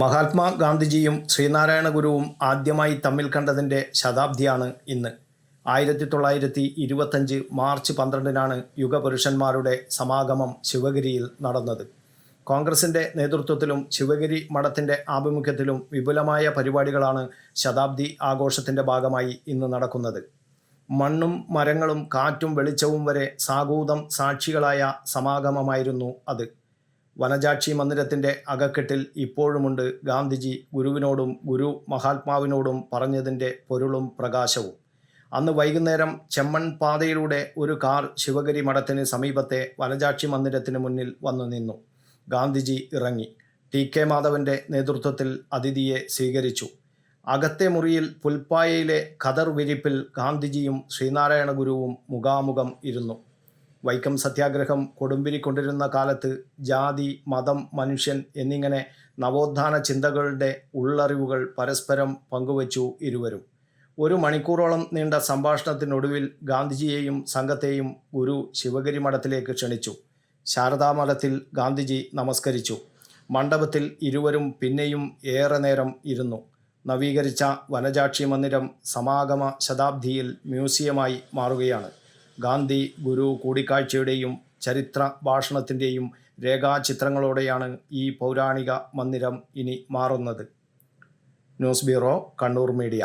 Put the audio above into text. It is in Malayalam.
മഹാത്മാ ഗാന്ധിജിയും ശ്രീനാരായണ ഗുരുവും ആദ്യമായി തമ്മിൽ കണ്ടതിന്റെ ശതാബ്ദിയാണ് ഇന്ന്. ആയിരത്തി തൊള്ളായിരത്തി ഇരുപത്തഞ്ച് മാർച്ച് പന്ത്രണ്ടിനാണ് യുഗപുരുഷന്മാരുടെ സമാഗമം ശിവഗിരിയിൽ നടന്നത്. കോൺഗ്രസിന്റെ നേതൃത്വത്തിലും ശിവഗിരി മഠത്തിന്റെ ആഭിമുഖ്യത്തിലും വിപുലമായ പരിപാടികളാണ് ശതാബ്ദി ആഘോഷത്തിന്റെ ഭാഗമായി ഇന്ന് നടക്കുന്നത്. മണ്ണും മരങ്ങളും കാറ്റും വെളിച്ചവും വരെ സാഗൂതം സാക്ഷികളായ സമാഗമമായിരുന്നു അത്. വനജാക്ഷി മന്ദിരത്തിന്റെ അകക്കെട്ടിൽ ഇപ്പോഴുമുണ്ട് ഗാന്ധിജി ഗുരുവിനോടും ഗുരു മഹാത്മാവിനോടും പറഞ്ഞതിന്റെ പൊരുളും പ്രകാശവും. അന്ന് വൈകുന്നേരം ചെമ്മൺ പാതയിലൂടെ ഒരു കാർ ശിവഗിരി മഠത്തിന് സമീപത്തെ വനജാക്ഷി മന്ദിരത്തിന് മുന്നിൽ വന്നു നിന്നു. ഗാന്ധിജി ഇറങ്ങി. ടി. കെ. മാധവന്റെ നേതൃത്വത്തിൽ അതിഥിയെ സ്വീകരിച്ചു. അകത്തെ മുറിയിൽ പുൽപ്പായയിലെ ഖദർ വിരിപ്പിൽ ഗാന്ധിജിയും ശ്രീനാരായണ ഗുരുവും മുഖാമുഖം ഇരുന്നു. വൈക്കം സത്യാഗ്രഹം കൊടുമ്പിരിക്കൊണ്ടിരുന്ന കാലത്ത് ജാതി മതം മനുഷ്യൻ എന്നിങ്ങനെ നവോത്ഥാന ചിന്തകളുടെ ഉള്ളറിവുകൾ പരസ്പരം പങ്കുവച്ചു ഇരുവരും. ഒരു മണിക്കൂറോളം നീണ്ട സംഭാഷണത്തിനൊടുവിൽ ഗാന്ധിജിയെയും സംഘത്തെയും ഗുരു ശിവഗിരി മഠത്തിലേക്ക് ക്ഷണിച്ചു. ശാരദാമഠത്തിൽ ഗാന്ധിജി നമസ്കരിച്ചു. മണ്ഡപത്തിൽ ഇരുവരും പിന്നെയും ഏറെ നേരം ഇരുന്നു. നവീകരിച്ച വനജാക്ഷി മന്ദിരം സമാഗമ ശതാബ്ദിയിൽ മ്യൂസിയമായി മാറുകയാണ്. ഗാന്ധി ഗുരു കൂടിക്കാഴ്ചയുടെയും ചരിത്ര ഭാഷണത്തിന്റെയും രേഖാചിത്രങ്ങളോടെയാണ് ഈ പൗരാണിക മന്ദിരം ഇനി മാറുന്നത്. News bureau Kannur media.